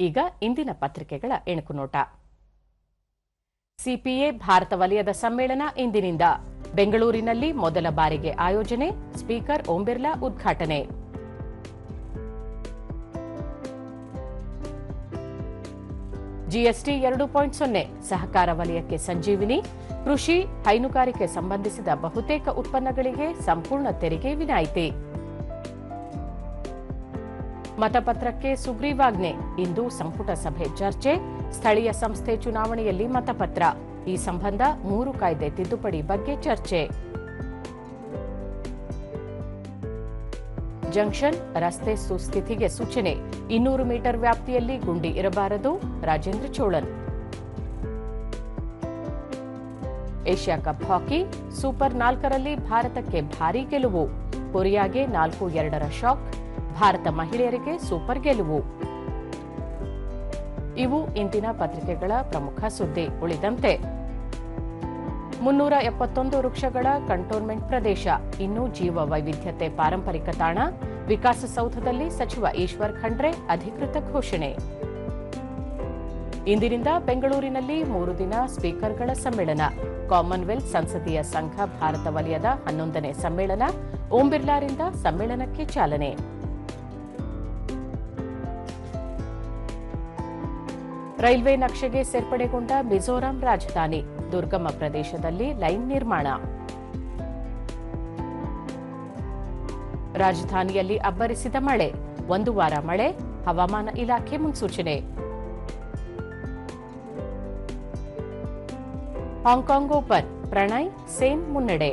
ಈಗ ಇಂದಿನ ಪತ್ರಿಕೆಗಳ ಎಣುಕು ನೋಟ. ಸಿಪಿಎ ಭಾರತ ವಲಯದ ಸಮ್ಮೇಳನ ಇಂದಿನಿಂದ. ಬೆಂಗಳೂರಿನಲ್ಲಿ ಮೊದಲ ಬಾರಿಗೆ ಆಯೋಜನೆ, ಸ್ಪೀಕರ್ ಓಂ ಬಿರ್ಲಾ ಉದ್ಘಾಟನೆ. ಜಿಎಸ್ಟಿ ಎರಡು ಪಾಯಿಂಟ್ ಸೊನ್ನೆ, ಸಹಕಾರ ವಲಯಕ್ಕೆ ಸಂಜೀವಿನಿ, ಕೃಷಿ, ಹೈನುಗಾರಿಕೆ ಸಂಬಂಧಿಸಿದ ಬಹುತೇಕ ಉತ್ಪನ್ನಗಳಿಗೆ ಸಂಪೂರ್ಣ ತೆರಿಗೆ ವಿನಾಯಿತಿ. ಮತಪತ್ರಕ್ಕೆ ಸುಗ್ರೀವಾಜ್ಞೆ. ಇಂದು ಸಂಪುಟ ಸಭೆ ಚರ್ಚೆ. ಸ್ಥಳೀಯ ಸಂಸ್ಥೆ ಚುನಾವಣೆಯಲ್ಲಿ ಮತಪತ್ರ. ಈ ಸಂಬಂಧ ಮೂರು ಕಾಯ್ದೆ ತಿದ್ದುಪಡಿ ಬಗ್ಗೆ ಚರ್ಚೆ. ಜಂಕ್ಷನ್, ರಸ್ತೆ ಸುಸ್ಥಿತಿಗೆ ಸೂಚನೆ. ಇನ್ನೂರು ಮೀಟರ್ ವ್ಯಾಪ್ತಿಯಲ್ಲಿ ಗುಂಡಿ ಇರಬಾರದು. Rajendra Cholan. Asia cup hockey super ನಾಲ್ಕರಲ್ಲಿ ಭಾರತಕ್ಕೆ ಭಾರೀ ಗೆಲುವು. ಕೊರಿಯಾಗೆ ನಾಲ್ಕು ಎರಡರ ಶಾಕ್. ಭಾರತ ಮಹಿಳೆಯರಿಗೆ ಸೂಪರ್ ಗೆಲುವು. ಇವು ಇಂದಿನ ಪತ್ರಿಕೆಗಳ ಪ್ರಮುಖ ಸುದ್ದಿ ಉಳಿದಂತೆ. ಮುನ್ನೂರ ಎಪ್ಪತ್ತೊಂದು ವೃಕ್ಷಗಳ ಕಂಟೋನ್ಮೆಂಟ್ ಪ್ರದೇಶ, ಇನ್ನು ಜೀವ ವೈವಿಧ್ಯತೆ ಪಾರಂಪರಿಕ ತಾಣ ವಿಕಾಸಸೌಧದಲ್ಲಿ ಸಚಿವ ಈಶ್ವರ್ ಖಂಡ್ರೆ ಅಧಿಕೃತ ಘೋಷಣೆ. ಇಂದಿನಿಂದ ಬೆಂಗಳೂರಿನಲ್ಲಿ ಮೂರು ದಿನ ಸ್ಪೀಕರ್ಗಳ ಸಮ್ಮೇಳನ, ಕಾಮನ್ವೆಲ್ತ್ ಸಂಸದೀಯ ಸಂಘ ಭಾರತ ವಲಯದ ಹನ್ನೊಂದನೇ ಸಮ್ಮೇಳನ, ಓಂ ಬಿರ್ಲಾರಿಂದ ಸಮ್ಮೇಳನಕ್ಕೆ ಚಾಲನೆ. ರೈಲ್ವೆ ನಕ್ಷೆಗೆ ಸೇರ್ಪಡೆಗೊಂಡ ಮಿಜೋರಾಂ ರಾಜಧಾನಿ, ದುರ್ಗಮ ಪ್ರದೇಶದಲ್ಲಿ ಲೈನ್ ನಿರ್ಮಾಣ. ರಾಜಧಾನಿಯಲ್ಲಿ ಅಬ್ಬರಿಸಿದ ಮಳೆ, ಒಂದು ವಾರ ಮಳೆ, ಹವಾಮಾನ ಇಲಾಖೆ ಮುನ್ಸೂಚನೆ. ಹಾಂಗ್ಕಾಂಗ್ ಓಪನ್, ಪ್ರಣಯ್, ಸೇನ್ ಮುನ್ನಡೆ.